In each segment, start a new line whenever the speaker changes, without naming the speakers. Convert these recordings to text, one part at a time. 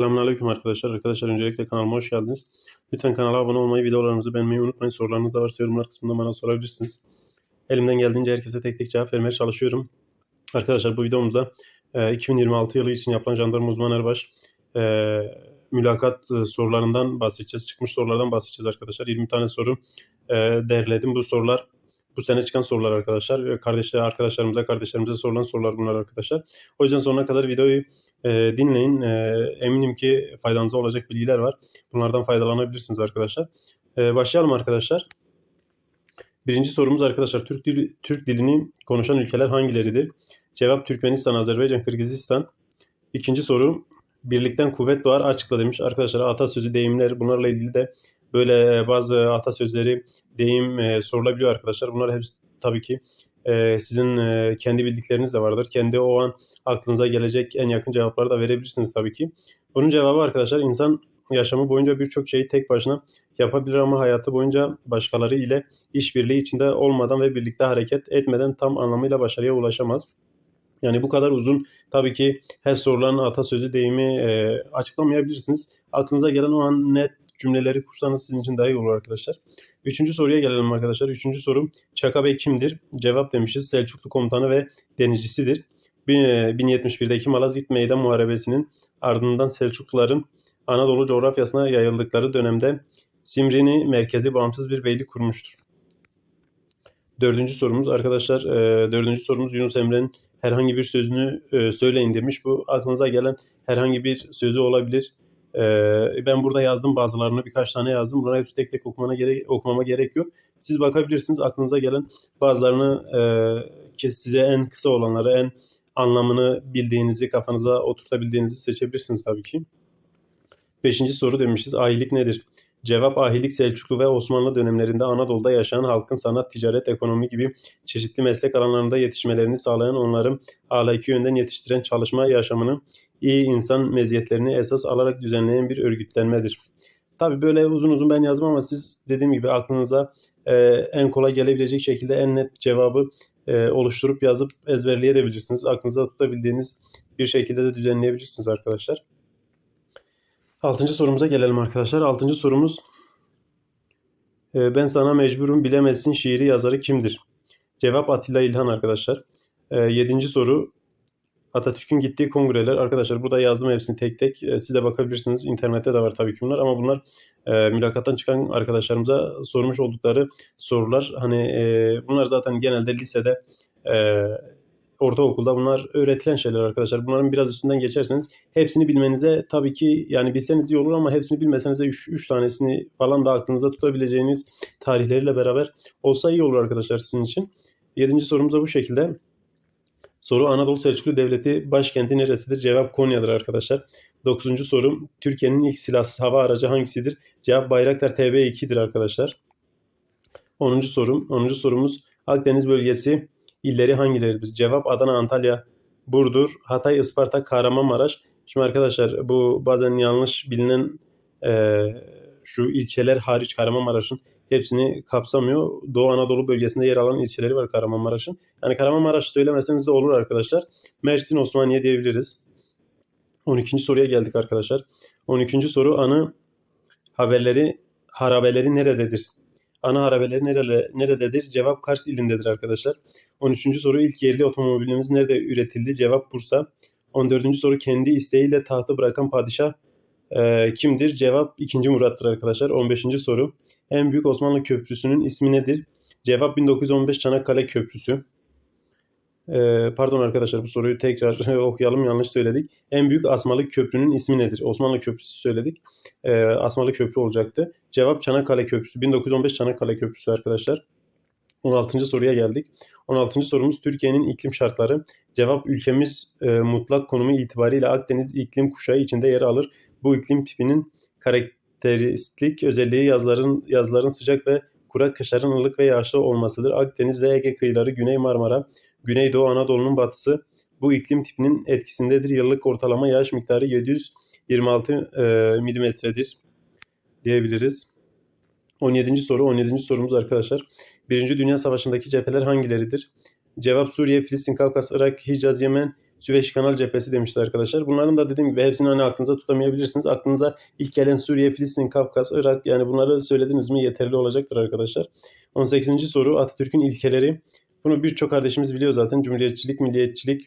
Selamünaleyküm arkadaşlar. Arkadaşlar öncelikle kanalıma hoş geldiniz. Lütfen kanala abone olmayı, videolarımızı beğenmeyi unutmayın. Sorularınız da varsa yorumlar kısmında bana sorabilirsiniz. Elimden geldiğince herkese tek tek cevap vermeye çalışıyorum. Arkadaşlar bu videomuzda e, 2026 yılı için yapılan jandarma uzman erbaş e, mülakat e, sorularından bahsedeceğiz. Çıkmış sorulardan bahsedeceğiz arkadaşlar. 20 tane soru e, derledim. Bu sorular bu sene çıkan sorular arkadaşlar. Kardeşler, arkadaşlarımıza, kardeşlerimize sorulan sorular bunlar arkadaşlar. O yüzden sonuna kadar videoyu e, dinleyin. E, eminim ki faydanıza olacak bilgiler var. Bunlardan faydalanabilirsiniz arkadaşlar. E, başlayalım arkadaşlar. Birinci sorumuz arkadaşlar Türk dili, Türk dilini konuşan ülkeler hangileridir? Cevap Türkmenistan, Azerbaycan, Kırgızistan. İkinci soru birlikten kuvvet doğar açıkla demiş. Arkadaşlar atasözü, deyimler bunlarla ilgili de böyle bazı atasözleri, deyim e, sorulabiliyor arkadaşlar. Bunlar hepsi tabii ki e, sizin e, kendi bildikleriniz de vardır. Kendi o an aklınıza gelecek en yakın cevapları da verebilirsiniz tabii ki. Bunun cevabı arkadaşlar insan yaşamı boyunca birçok şeyi tek başına yapabilir ama hayatı boyunca başkaları ile işbirliği içinde olmadan ve birlikte hareket etmeden tam anlamıyla başarıya ulaşamaz. Yani bu kadar uzun tabii ki her sorulan atasözü deyimi e, açıklamayabilirsiniz. Aklınıza gelen o an net cümleleri kursanız sizin için daha iyi olur arkadaşlar. Üçüncü soruya gelelim arkadaşlar. Üçüncü sorum Çaka Bey kimdir? Cevap demişiz. Selçuklu komutanı ve denizcisidir. 1071'deki Malazgirt Meydan Muharebesi'nin ardından Selçukluların Anadolu coğrafyasına yayıldıkları dönemde Simrini merkezi bağımsız bir beylik kurmuştur. Dördüncü sorumuz arkadaşlar, e, dördüncü sorumuz Yunus Emre'nin herhangi bir sözünü e, söyleyin demiş. Bu aklınıza gelen herhangi bir sözü olabilir. E, ben burada yazdım bazılarını, birkaç tane yazdım. Bunları hepsi tek tek okumana gerek, okumama gerek yok. Siz bakabilirsiniz aklınıza gelen bazılarını e, size en kısa olanları, en anlamını bildiğinizi, kafanıza oturtabildiğinizi seçebilirsiniz tabii ki. Beşinci soru demişiz. Ahilik nedir? Cevap ahilik Selçuklu ve Osmanlı dönemlerinde Anadolu'da yaşayan halkın sanat, ticaret, ekonomi gibi çeşitli meslek alanlarında yetişmelerini sağlayan onların ahlaki yönden yetiştiren çalışma yaşamını iyi insan meziyetlerini esas alarak düzenleyen bir örgütlenmedir. Tabi böyle uzun uzun ben yazmam ama siz dediğim gibi aklınıza e, en kolay gelebilecek şekilde en net cevabı e, oluşturup yazıp ezberleyebilirsiniz. Aklınıza tutabildiğiniz bir şekilde de düzenleyebilirsiniz arkadaşlar. Altıncı sorumuza gelelim arkadaşlar. Altıncı sorumuz e, Ben sana mecburum bilemezsin şiiri yazarı kimdir? Cevap Atilla İlhan arkadaşlar. E, yedinci soru Atatürk'ün gittiği kongreler. Arkadaşlar burada yazdım hepsini tek tek. E, siz de bakabilirsiniz. İnternette de var tabii ki bunlar ama bunlar e, mülakattan çıkan arkadaşlarımıza sormuş oldukları sorular. Hani e, bunlar zaten genelde lisede e, ortaokulda bunlar öğretilen şeyler arkadaşlar. Bunların biraz üstünden geçerseniz hepsini bilmenize tabii ki yani bilseniz iyi olur ama hepsini bilmeseniz de 3 tanesini falan da aklınıza tutabileceğiniz tarihleriyle beraber olsa iyi olur arkadaşlar sizin için. Yedinci sorumuz da bu şekilde. Soru Anadolu Selçuklu Devleti başkenti neresidir? Cevap Konya'dır arkadaşlar. Dokuzuncu soru Türkiye'nin ilk silahsız hava aracı hangisidir? Cevap Bayraktar TB2'dir arkadaşlar. Onuncu sorum. Onuncu sorumuz Akdeniz bölgesi illeri hangileridir? Cevap Adana, Antalya, Burdur, Hatay, Isparta, Kahramanmaraş. Şimdi arkadaşlar bu bazen yanlış bilinen e, şu ilçeler hariç Kahramanmaraş'ın hepsini kapsamıyor. Doğu Anadolu bölgesinde yer alan ilçeleri var Kahramanmaraş'ın. Yani Kahramanmaraş söylemeseniz de olur arkadaşlar. Mersin, Osmaniye diyebiliriz. 12. soruya geldik arkadaşlar. 12. soru anı haberleri harabeleri nerededir? Ana harabeleri nerede, nerededir? Cevap Kars ilindedir arkadaşlar. 13. soru ilk yerli otomobilimiz nerede üretildi? Cevap Bursa. 14. soru kendi isteğiyle tahtı bırakan padişah e, kimdir? Cevap 2. Murat'tır arkadaşlar. 15. soru en büyük Osmanlı köprüsünün ismi nedir? Cevap 1915 Çanakkale Köprüsü. Ee, pardon arkadaşlar bu soruyu tekrar okuyalım yanlış söyledik. En büyük Asmalı Köprü'nün ismi nedir? Osmanlı Köprüsü söyledik. Ee, Asmalı Köprü olacaktı. Cevap Çanakkale Köprüsü. 1915 Çanakkale Köprüsü arkadaşlar. 16. soruya geldik. 16. sorumuz Türkiye'nin iklim şartları. Cevap ülkemiz e, mutlak konumu itibariyle Akdeniz iklim kuşağı içinde yer alır. Bu iklim tipinin karakteristik özelliği yazların yazların sıcak ve kurak kışların ılık ve yağışlı olmasıdır. Akdeniz ve Ege kıyıları, Güney Marmara, Güneydoğu Anadolu'nun batısı bu iklim tipinin etkisindedir. Yıllık ortalama yağış miktarı 726 e, milimetredir diyebiliriz. 17. soru 17. sorumuz arkadaşlar. Birinci Dünya Savaşı'ndaki cepheler hangileridir? Cevap Suriye, Filistin, Kafkas, Irak, Hicaz, Yemen, Süveyş Kanal cephesi demişler arkadaşlar. Bunların da dediğim gibi hepsini hani aklınıza tutamayabilirsiniz. Aklınıza ilk gelen Suriye, Filistin, Kafkas, Irak yani bunları söylediniz mi yeterli olacaktır arkadaşlar. 18. soru Atatürk'ün ilkeleri. Bunu birçok kardeşimiz biliyor zaten. Cumhuriyetçilik, milliyetçilik,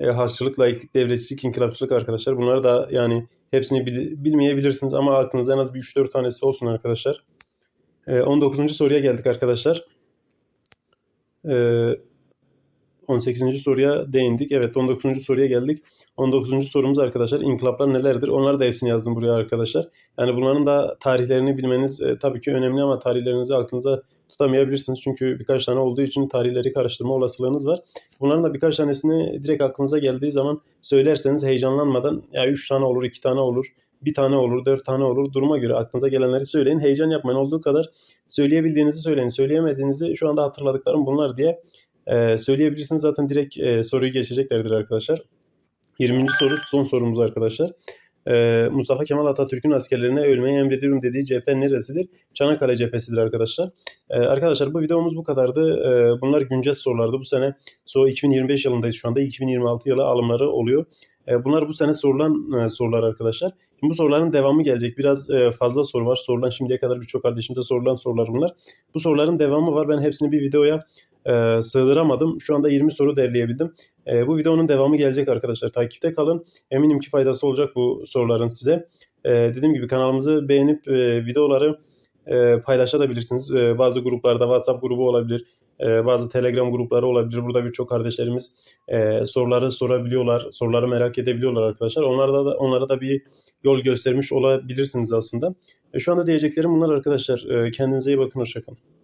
e, harçlılık, laiklik, devletçilik, inkılapçılık arkadaşlar. Bunları da yani hepsini bil- bilmeyebilirsiniz ama aklınızda en az bir 3-4 tanesi olsun arkadaşlar. E, 19. soruya geldik arkadaşlar. E, 18. soruya değindik. Evet 19. soruya geldik. 19. sorumuz arkadaşlar inkılaplar nelerdir? Onları da hepsini yazdım buraya arkadaşlar. Yani bunların da tarihlerini bilmeniz e, tabii ki önemli ama tarihlerinizi aklınıza tutamayabilirsiniz. Çünkü birkaç tane olduğu için tarihleri karıştırma olasılığınız var. Bunların da birkaç tanesini direkt aklınıza geldiği zaman söylerseniz heyecanlanmadan ya 3 tane olur, 2 tane olur, bir tane olur, dört tane olur. Duruma göre aklınıza gelenleri söyleyin. Heyecan yapmayın. Olduğu kadar söyleyebildiğinizi söyleyin. Söyleyemediğinizi şu anda hatırladıklarım bunlar diye e, söyleyebilirsiniz. Zaten direkt e, soruyu geçeceklerdir arkadaşlar. 20. soru son sorumuz arkadaşlar. E, Mustafa Kemal Atatürk'ün askerlerine ölmeyi emrediyorum dediği cephe neresidir? Çanakkale cephesidir arkadaşlar. E, arkadaşlar bu videomuz bu kadardı. E, bunlar güncel sorulardı. Bu sene so 2025 yılındayız şu anda. 2026 yılı alımları oluyor. E, bunlar bu sene sorulan e, sorular arkadaşlar. Şimdi bu soruların devamı gelecek. Biraz e, fazla soru var. Sorulan şimdiye kadar birçok kardeşimde sorulan sorular bunlar. Bu soruların devamı var. Ben hepsini bir videoya e, sığdıramadım. Şu anda 20 soru derleyebildim. E, bu videonun devamı gelecek arkadaşlar. Takipte kalın. Eminim ki faydası olacak bu soruların size. E, dediğim gibi kanalımızı beğenip e, videoları e, paylaşabilirsiniz. E, bazı gruplarda WhatsApp grubu olabilir. E, bazı Telegram grupları olabilir. Burada birçok kardeşlerimiz e, soruları sorabiliyorlar. Soruları merak edebiliyorlar arkadaşlar. Onlara da onlara da bir yol göstermiş olabilirsiniz aslında. E, şu anda diyeceklerim bunlar arkadaşlar. E, kendinize iyi bakın. Hoşçakalın.